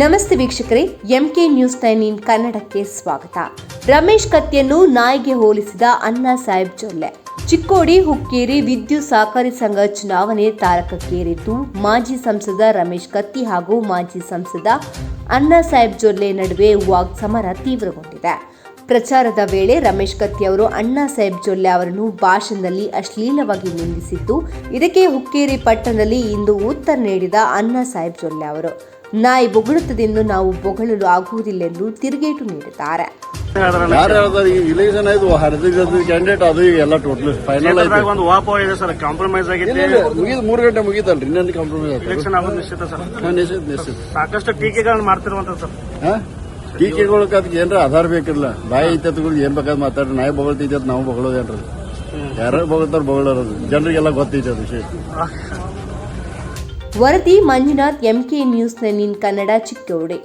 ನಮಸ್ತೆ ವೀಕ್ಷಕರೇ MK news nine in ಕನ್ನಡಕ್ಕೆ ಸ್ವಾಗತ. ರಮೇಶ್ ಕತ್ತಿಯನ್ನು ನಾಯಿಗೆ ಹೋಲಿಸಿದ ಅಣ್ಣಾ ಸಾಹೇಬ್ ಜೊಲ್ಲೆ. ಚಿಕ್ಕೋಡಿ, ಹುಕ್ಕೇರಿ ವಿದ್ಯುತ್ ಸಹಕಾರಿ ಸಂಘ ಚುನಾವಣೆ ತಾರಕಕ್ಕೇರಿದ್ದು, ಮಾಜಿ ಸಂಸದ ರಮೇಶ್ ಕತ್ತಿ ಹಾಗೂ ಮಾಜಿ ಸಂಸದ ಅಣ್ಣಾ ಸಾಹೇಬ್ ಜೊಲ್ಲೆ ನಡುವೆ ವಾಗ್ಸಮರ ತೀವ್ರಗೊಂಡಿದೆ. ಪ್ರಚಾರದ ವೇಳೆ ರಮೇಶ್ ಕತ್ತಿ ಅವರು ಅಣ್ಣಾ ಸಾಹೇಬ್ ಜೊಲ್ಲೆ ಅವರನ್ನು ಭಾಷಣದಲ್ಲಿ ಅಶ್ಲೀಲವಾಗಿ ನಿಂದಿಸಿದ್ದು, ಇದಕ್ಕೆ ಹುಕ್ಕೇರಿ ಪಟ್ಟಣದಲ್ಲಿ ಇಂದು ಉತ್ತರ ನೀಡಿದ ಅಣ್ಣಾ ಸಾಹೇಬ್ ಜೊಲ್ಲೆ ಅವರು. ನಾಯಿ ಬೊಗಳುತ್ತದೆಂದು ನಾವು ಬೊಗಳಲು ಆಗುವುದಿಲ್ಲೆಂದು ತಿರುಗೇಟು ನೀಡಿದ್ದಾರೆ. ಯಾರು ಹೇಳ್ತಾರೆ? ಈ ಇಲೆಕ್ಷನ್ ಆಯ್ತು ಹರಿದ ಕ್ಯಾಂಡಿಡೇಟ್ ಅದು ಈಗ ಎಲ್ಲ ಟೋಟಲ್ ಫೈನಲ್ ಆಯ್ತು. ಒಂದು ವಾಪ ಇದೆ ಸರ್ ಕಾಂಪ್ರಮೈಸ್ ಆಗೈತಿ ಮುಗಿದ್ ಮೂರು ಗಂಟೆ ಮುಗೀತಲ್ರಿ ಇನ್ನೊಂದು ಕಾಂಪ್ರಮೈಸ್ ಆಗೋದು ನಿಶ್ಚಿತ ಸರ್. ಹಾ, ನಿಶ್ಚಿತ ನಿಶ್ಚಿತ. ಸಾಕಷ್ಟು ಟೀಕೆಗಳನ್ನ ಮಾಡ್ತಿರುವಂತ ಸರ್. ಹಾ? ಟೀಕೆಗಳಕ್ಕೆ ಅದಕ್ಕೆ ಏನ್ರ ಆಧಾರ ಬೇಕಿಲ್ಲ. ಬಾಯಿ ಐತತ್ಗಳು ಏನ್ ಬೇಕಾದ್ ಮಾತಾಡ್ರಿ. ನಾಯಿ ಬೊಗಳ್ತೈತಿ ನಾವು ಬೊಗಳೋದೇನ್ರಿ? ಯಾರು ಬೊಗಳ್ತಾರ ಬೊಗಳೋದು ಜನರಿಗೆಲ್ಲ ಗೊತ್ತೈತಿ ಅದು ವಿಷಯ. ವರದಿ Manjunath MK news nine Kannada Chikkodi